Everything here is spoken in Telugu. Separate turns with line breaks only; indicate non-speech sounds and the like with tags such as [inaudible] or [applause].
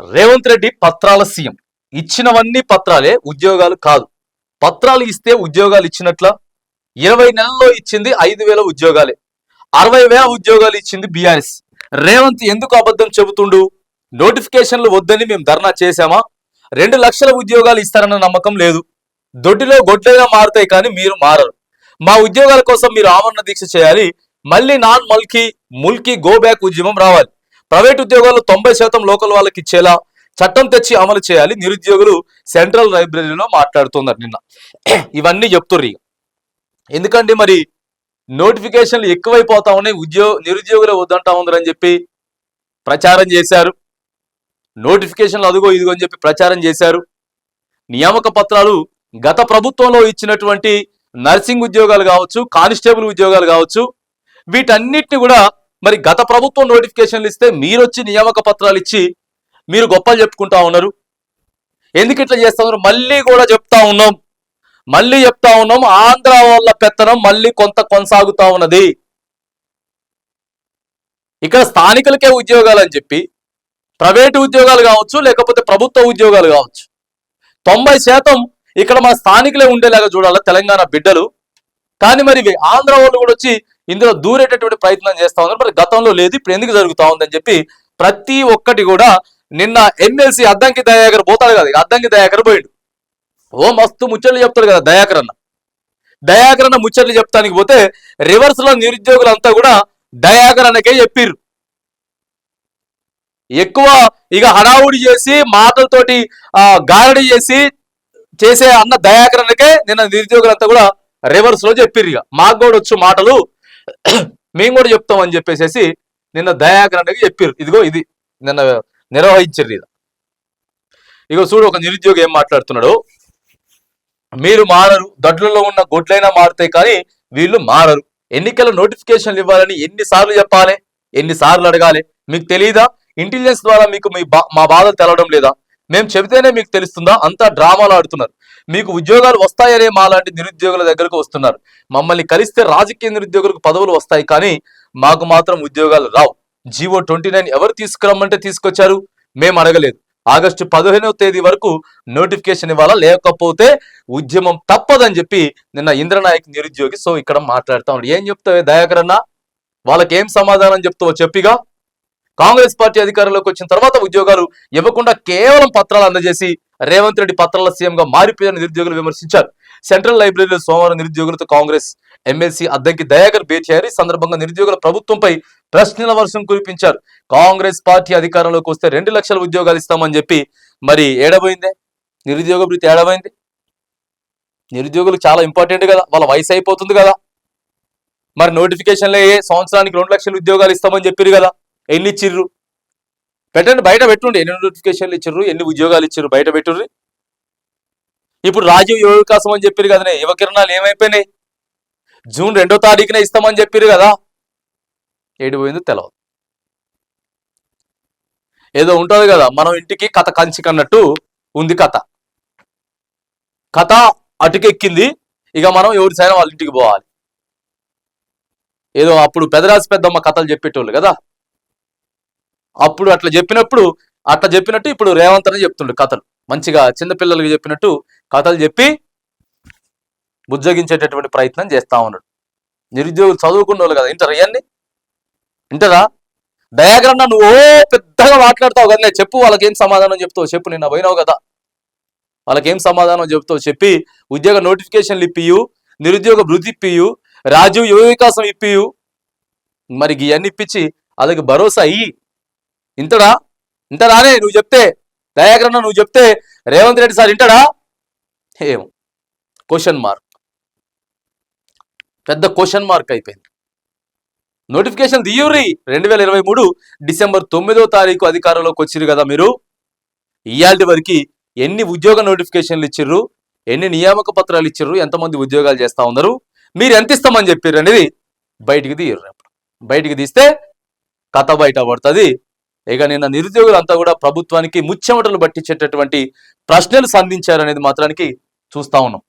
రేవంత్ రెడ్డి పత్రాల సీఎం. ఇచ్చినవన్నీ పత్రాలే ఉద్యోగాలు కాదు. పత్రాలు ఇస్తే ఉద్యోగాలు ఇచ్చినట్ల? ఇరవై నెలల్లో ఇచ్చింది ఐదు వేల ఉద్యోగాలే. అరవై వేల ఉద్యోగాలు ఇచ్చింది బీఆర్ఎస్. రేవంత్ ఎందుకు అబద్ధం చెబుతుండు? నోటిఫికేషన్లు వద్దని మేము ధర్నా చేశామా? రెండు లక్షల ఉద్యోగాలు ఇస్తారన్న నమ్మకం లేదు. దొడ్డిలో గొడ్లైనా మారుతాయి కానీ మీరు మారరు. మా ఉద్యోగాల కోసం మీరు ఆమరణ దీక్ష చేయాలి. మళ్ళీ non Mulki Mulki go back ఉద్యమం రావాలి. ప్రైవేట్ ఉద్యోగాలు తొంభై శాతం లోకల్ వాళ్ళకి ఇచ్చేలా చట్టం తెచ్చి అమలు చేయాలి. నిరుద్యోగులు సెంట్రల్ లైబ్రరీలో మాట్లాడుతున్నారు నిన్న. [clears throat] ఇవన్నీ చెప్తుర్రు ఎందుకంటే మరి నోటిఫికేషన్లు ఎక్కువైపోతా ఉన్నాయి. ఉద్యోగ నిరుద్యోగులే వద్దంటా ఉందని చెప్పి ప్రచారం చేశారు. నోటిఫికేషన్లు అదుగో ఇదిగో అని చెప్పి ప్రచారం చేశారు. నియామక పత్రాలు గత ప్రభుత్వంలో ఇచ్చినటువంటి నర్సింగ్ ఉద్యోగాలు కావచ్చు కానిస్టేబుల్ ఉద్యోగాలు కావచ్చు వీటన్నిటిని కూడా మరి గత ప్రభుత్వం నోటిఫికేషన్లు ఇస్తే మీరొచ్చి నియామక పత్రాలు ఇచ్చి మీరు గొప్పలు చెప్పుకుంటా ఉన్నారు. ఎందుకు ఇట్లా చేస్తా ఉన్నారు? మళ్ళీ కూడా చెప్తా ఉన్నాం. మళ్ళీ చెప్తా ఉన్నాం ఆంధ్ర వాళ్ళ పెత్తనం మళ్ళీ కొంత కొనసాగుతా ఉన్నది. ఇక్కడ స్థానికులకే ఉద్యోగాలు అని చెప్పి ప్రైవేటు ఉద్యోగాలు కావచ్చు లేకపోతే ప్రభుత్వ ఉద్యోగాలు కావచ్చు. తొంభై శాతం ఇక్కడ మన స్థానికులే ఉండేలాగా చూడాలి తెలంగాణ బిడ్డలు. కానీ మరి ఇవి ఆంధ్ర వాళ్ళు కూడా వచ్చి ఇందులో దూరేటటువంటి ప్రయత్నం చేస్తా ఉన్నారు. మరి గతంలో లేదు ఇప్పుడు ఎందుకు జరుగుతా ఉందని చెప్పి ప్రతి ఒక్కటి కూడా నిన్న ఎమ్మెల్సీ అద్దంకి దయాకర్ పోతాడు కదా అద్దంకి దయాకర్ పోయిండు. ఓ మస్తు ముచ్చట్లు చెప్తాడు కదా దయాకర్ అన్న. దయాకర్ అన్న ముచ్చట్లు చెప్తానికి పోతే రివర్స్లో నిరుద్యోగులంతా కూడా దయాకర్ అన్నకే చెప్పిర్రు. ఎక్కువ ఇక హడావుడి చేసి మాటలతోటి ఆ, గారడి చేసి చేసే అన్న దయాకర్ అన్నకే నిన్న నిరుద్యోగులంతా కూడా రివర్స్లో చెప్పిర్రు ఇక. మాకు కూడా వచ్చు మాటలు. మేము కూడా చెప్తామని చెప్పేసి నిన్న దయాకర్ చెప్పారు ఇదిగో ఇది నిన్న నిర్వహించారు ఇది ఇగో చూడు ఒక నిరుద్యోగి ఏం మాట్లాడుతున్నాడు? మీరు మారరు. దడ్లలో ఉన్న గొడ్లైనా మారుతాయి కానీ వీళ్ళు మారరు. ఎన్నికల నోటిఫికేషన్లు ఇవ్వాలని ఎన్నిసార్లు చెప్పాలి? ఎన్నిసార్లు అడగాలి? మీకు తెలియదా ఇంటెలిజెన్స్ ద్వారా మీకు మీ బా- మా బాధలు తెలవడం లేదా? మేము చెబితేనే మీకు తెలుస్తుందా? అంతా డ్రామాలు ఆడుతున్నారు. మీకు ఉద్యోగాలు వస్తాయనే మాలాంటి నిరుద్యోగుల దగ్గరకు వస్తున్నారు. మమ్మల్ని కలిస్తే రాజకీయ నిరుద్యోగులకు పదవులు వస్తాయి కానీ మాకు మాత్రం ఉద్యోగాలు రావు. జీవో ట్వంటీ నైన్ ఎవరు తీసుకురమ్మంటే తీసుకొచ్చారు? మేము అడగలేదు. ఆగస్టు పదిహేనవ తేదీ వరకు నోటిఫికేషన్ ఇవ్వాలా? లేకపోతే ఉద్యమం తప్పదని చెప్పి నిన్న ఇంద్రనాయక్ నిరుద్యోగి సో ఇక్కడ మాట్లాడుతా ఉన్నాడు. ఏం చెప్తావే దయాకర్ అన్న? వాళ్ళకి ఏం సమాధానం చెప్తావో చెప్పిగా? కాంగ్రెస్ పార్టీ అధికారంలోకి వచ్చిన తర్వాత ఉద్యోగాలు ఇవ్వకుండా కేవలం పత్రాలు అందజేసి రేవంత్ రెడ్డి పత్రాల సీఎంగా మారిపోయిన నిరుద్యోగులు విమర్శించారు. సెంట్రల్ లైబ్రరీలో సోమవారం నిరుద్యోగులతో కాంగ్రెస్ ఎమ్మెల్సీ అద్దంకి దయాకర్ భేటీ అయ్యారు. ఈ సందర్భంగా నిరుద్యోగుల ప్రభుత్వంపై ప్రశ్నల వర్షం కురిపించారు. కాంగ్రెస్ పార్టీ అధికారంలోకి వస్తే రెండు లక్షల ఉద్యోగాలు ఇస్తామని చెప్పి మరి ఏడబోయిందే? నిరుద్యోగ భృతి ఏడబోయింది? నిరుద్యోగులు చాలా ఇంపార్టెంట్ కదా వాళ్ళ వయసు అయిపోతుంది కదా. మరి నోటిఫికేషన్లో ఏ సంవత్సరానికి రెండు లక్షల ఉద్యోగాలు ఇస్తామని చెప్పారు కదా ఎన్ని ఇచ్చిర్రు? పెట్టండి బయట పెట్టుండి. ఎన్ని నోటిఫికేషన్లు ఇచ్చారు ఎన్ని ఉద్యోగాలు ఇచ్చిర్రు బయట పెట్టుర్రి ఇప్పుడు రాజీవ్ యువ వికాసం అని చెప్పారు కదనే యువ కిరణాలు ఏమైపోయినాయి? జూన్ రెండో తారీఖున ఇస్తామని చెప్పారు కదా. ఏడిపోయిందో తెలవదు. ఏదో ఉంటుంది కదా మనం ఇంటికి కథ కంచి కన్నట్టు ఉంది కథ. కథ అటుకెక్కింది ఇక మనం ఎవరి సైనా వాళ్ళ ఇంటికి పోవాలి. ఏదో అప్పుడు పెదరాజు పెద్దమ్మ కథలు చెప్పేటోళ్ళు కదా. అప్పుడు అట్లా చెప్పినప్పుడు అట్లా చెప్పినట్టు ఇప్పుడు రేవంత్ అని చెప్తుండు కథలు. మంచిగా చిన్నపిల్లలకి చెప్పినట్టు కథలు చెప్పి బుజ్జగించేటటువంటి ప్రయత్నం చేస్తా ఉన్నాడు. నిరుద్యోగులు చదువుకున్న వాళ్ళు కదా ఇంటారా ఇవన్నీ ఇంటరా దయాకరణ నువ్వు ఓ పెద్దగా మాట్లాడతావు కదా నేను చెప్పు వాళ్ళకి ఏం సమాధానం చెప్తావు చెప్పు నిన్న పోయినావు కదా. వాళ్ళకి ఏం సమాధానం చెప్తావు చెప్పి ఉద్యోగ నోటిఫికేషన్లు ఇప్పియు నిరుద్యోగ వృద్ధి ఇప్పియు రాజీవ్ యువ వికాసం ఇప్పియు. మరి ఇవన్నీ ఇప్పించి వాళ్ళకి భరోసా అయ్యి ఇంతడా? ఇంతడానే నువ్వు చెప్తే దయాకరణ నువ్వు చెప్తే రేవంత్ రెడ్డి సార్ ఇంటడా ఏమో. క్వశ్చన్ మార్క్ పెద్ద క్వశ్చన్ మార్క్ అయిపోయింది. నోటిఫికేషన్ దియ్యూరి రెండు వేల ఇరవై మూడు డిసెంబర్ తొమ్మిదో తారీఖు అధికారంలోకి వచ్చిర్రు కదా మీరు? ఇయాల్టి వరకు ఎన్ని ఉద్యోగ నోటిఫికేషన్లు ఇచ్చిర్రు? ఎన్ని నియామక పత్రాలు ఇచ్చిర్రు? ఎంతమంది ఉద్యోగాలు చేస్తూ ఉన్నారు? మీరు ఎంత ఇస్తామని చెప్పారు అనేది బయటికి తీయరు బయటికి తీస్తే కథ బయట పడుతుంది. ఇక నిన్న నిరుద్యోగులంతా కూడా ప్రభుత్వానికి ముచ్చెమటలు పట్టించేటటువంటి ప్రశ్నలు సంధించారనేది మాత్రానికి చూస్తా ఉన్నాం.